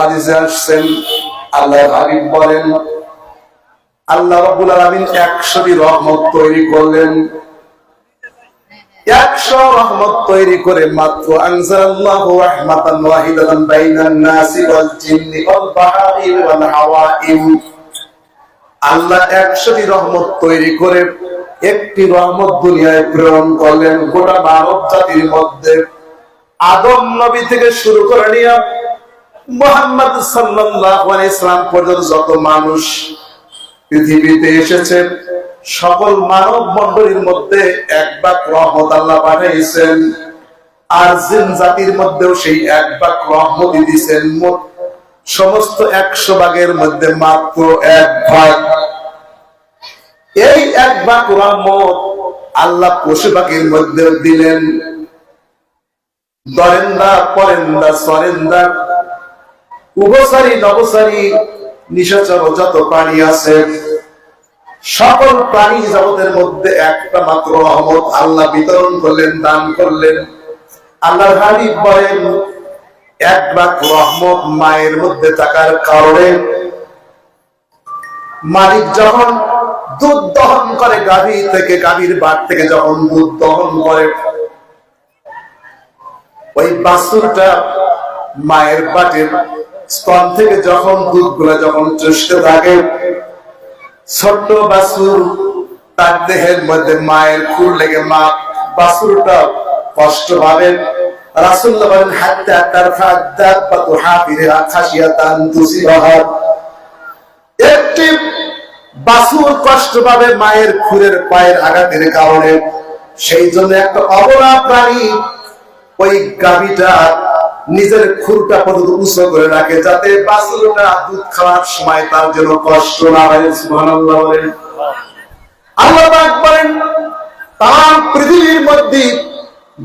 হাদিসে আসছেন, আল্লাহ হাবিব বলেন, আল্লাহ রাব্বুল আলামিন 100টি রহমত তৈরি করলেন। একশো রহমত তৈরি করে মাত্র রাহমাতান ওয়াহিদাতান বাইনান ওয়াল জিন্নি ওয়াল ওয়াল হাওয়াইম। আল্লাহ একশোটি রহমত তৈরি করে একটি রহমত দুনিয়ায় প্রেরণ করলেন, গোটা মানব জাতির মধ্যে। আদম নবী থেকে শুরু করে নিয়ে মোহাম্মদ ইসলাম পর্যন্ত যত মানুষ পৃথিবীতে এসেছে, সকল মানব মণ্ডলীর মধ্যে এক বাক রহমত আল্লাহ পাঠাইছেন, আর জিন জাতির মধ্যেও সেই এক বাক রহমত দিয়েছেন। মোট সমস্ত একশো ভাগের মধ্যে মাত্র এক ভাগ। এই এক ভাগ রহমত আল্লাহ পশু পাখির মধ্যে দিলেন। দরেন্দা পরেন্দা সরেন্দা উভসারী নবসারী নিশাচর যত প্রাণী আছে, সকল প্রাণী জগতের মধ্যে একটা মাত্র রহমত। আল্লাহ বিতরণ করলেন, দান করলেন। আল্লাহ হাবিব বলেন, এক ভাগ রহমত মায়ের মধ্যে থাকার কারণে মালিক যখন দুধ দহন করে গাভী থেকে, গাভীর বাট থেকে যখন দুধ দহন করে, ওই বাছুরটা মায়ের বাটের স্তন থেকে যখন দুধগুলা যখন চষতে থাকে, ছোট্ট বাছুর তার দেহের মধ্যে মায়ের খুর লেগে মা বাছুরটা কষ্ট পাবে রাসূলুল্লাহ বলেন, হাত্তা তারফা দাব্বাতু হাফিরা খাশিয়াতান তুসিবাহা একটি পাবে মায়ের খুরের পায়ের আঘাতের কারণে। সেই জন্য একটা অবলা প্রাণী ওই গাভীটা নিজের খুরটা পর্যন্ত উঁচু করে রাখে যাতে বাছুরটা দুধ খাওয়ার সময় তার জন্য কষ্ট না হয়, সুবহানাল্লাহ আল্লাহ বলেন পৃথিবীর মধ্যে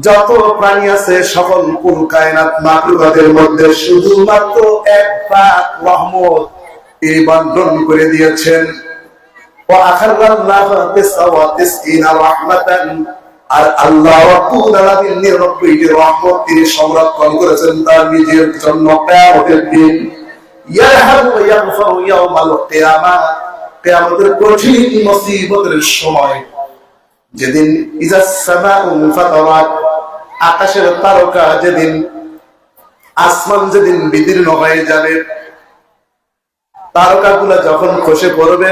যত প্রাণী আছে, সকল কুল কায়নাত মাকলুকাতের মধ্যে শুধুমাত্র এক রহমত তিনি করে দিয়েছেন। ও আখারাল্লাহু রাহমাতান আর আল্লাহ রাব্বুল আলামিন 99 টি রহমত তিনি সংরক্ষণ করেছেন তার নিজের জন্য কিয়ামতের দিন। আকাশের তারকা যেদিন, আসমান যেদিন বিদীর্ণ হয়ে যাবে, তারকাগুলা যখন খসে পড়বে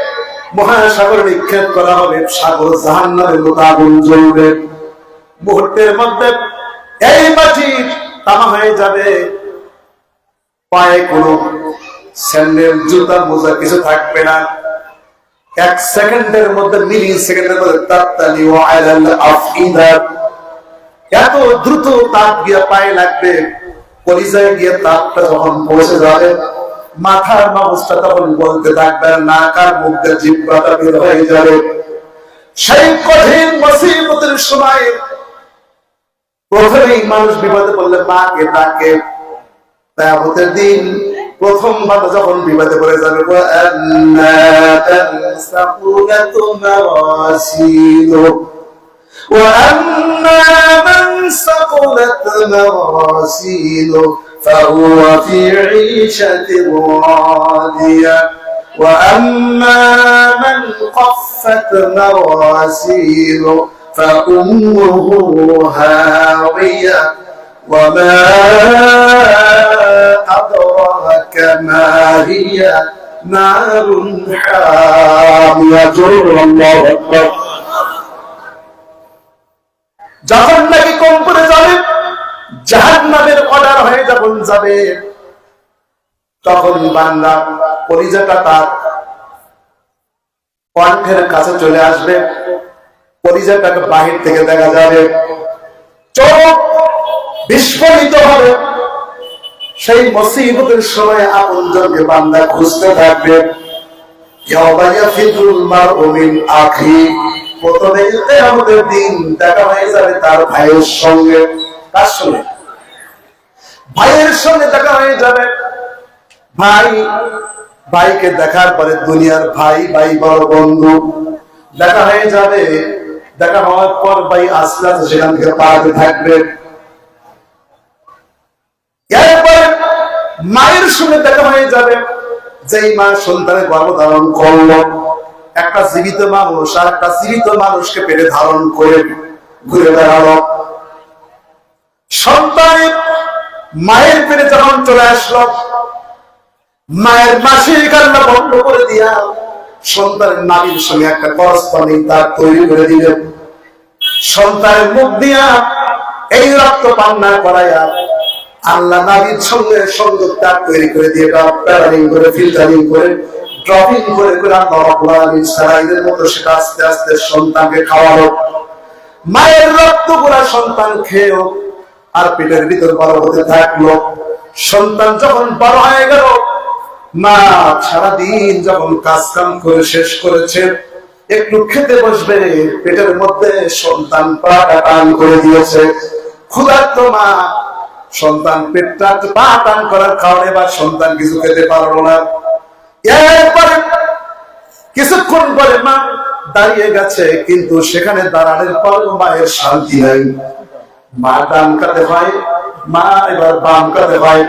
মহাসাগরে নিক্ষেপ করা হবে, সাগর জাহান্নামের মতো আগুন জ্বলবে মুহূর্তের মধ্যে এই মাটি তামা হয়ে যাবে। পায়ে কোনো স্যান্ডেল, জুতা, মোজা কিছু থাকবে না। এক সেকেন্ডের মধ্যে মিলি সেকেন্ডের মধ্যে তাত্তালি ও আইলাল আফিদা এত দ্রুত তাপ গিয়ে পায়ে লাগবে, কলিজায় গিয়ে তাপটা যখন পৌঁছে যাবে মাথার মামসটা তখন বলতে থাকবে নাকার মুখ দিয়ে জিব্বাটা বের হয়ে যাবে সেই কঠিন মুসিবতের সময় প্রথমেই মানুষ বিপদে পড়লে মাকে ডাকে তায়াবতের দিন প্রথম বাবা যখন বিপদে পড়ে যাবে وأما من ثقلت موازينه فهو في عيشة راضية. وأما من خفت مراسيله فأمه هاوية. وما أدراك ما هي نار حامية. الله أكبر. জাহান অর্ডার হয়ে যখন যাবে, তখন পরিজাটা তার কণ্ঠের কাছে চলে আসবে। পরিজাটাকে বাহির থেকে দেখা যাবে। চোখ বিস্ফোরিত হবে। সেই মুসিবতের সময় আপন জনকে বান্দা খুঁজতে থাকবে। প্রথমে কিয়ামতের দিন দেখা হয়ে যাবে তার ভাইয়ের সঙ্গে। কার সঙ্গে ভাইয়ের সঙ্গে দেখা হয়ে যাবে। ভাই, ভাইকে দেখার পরে দুনিয়ার ভাই ভাই বড় বন্ধু, দেখা হয়ে যাবে। দেখা হওয়ার পর ভাই আস্তে আস্তে সেখান থেকে পালাতে থাকবে। মায়ের সঙ্গে দেখা হয়ে যাবে। যেই মা সন্তানের গর্ভধারণ করল, একটা জীবিত মানুষ আর একটা জীবিত মানুষকে পেটে ধারণ করে ঘুরে বেড়ালো। সন্তানের মায়ের পেটে যখন চলে আসলো, মায়ের মাসির কান্না বন্ধ করে দিয়া সন্তানের নারীর সঙ্গে একটা করসপন্ডিং তার তৈরি করে দিলেন সন্তানের মুখ দিয়া এই রক্ত পান্না করাইয়া আল্লাহ নাবির সঙ্গে সংযোগ তার তৈরি করে দিয়ে প্যারালিং করে, ফিল্টারিং করে, ড্রপিং করে করে আল্লাহ রাব্বুল সারাইদের মতো সেটা আস্তে আস্তে সন্তানকে খাওয়ালো। মায়ের রক্তগুলা সন্তান খেয়েও আর পেটের ভিতর বড় হতে থাকল। সন্তান যখন বড় হয়ে গেল, মা সারাদিন যখন কাজ কাম করে শেষ করেছে, একটু খেতে বসবে, পেটের মধ্যে সন্তান পাটা টান করে দিয়েছে। ক্ষুধার্ত মা সন্তান পেটটা পা টান করার কারণে বা সন্তান কিছু খেতে পারল না। এরপরে কিছুক্ষণ পরে মা দাঁড়িয়ে গেছে, কিন্তু সেখানে দাঁড়ানোর পর মায়ের শান্তি নাই। মা ডান কাতে হয় মা এবার বাম কাতে হয়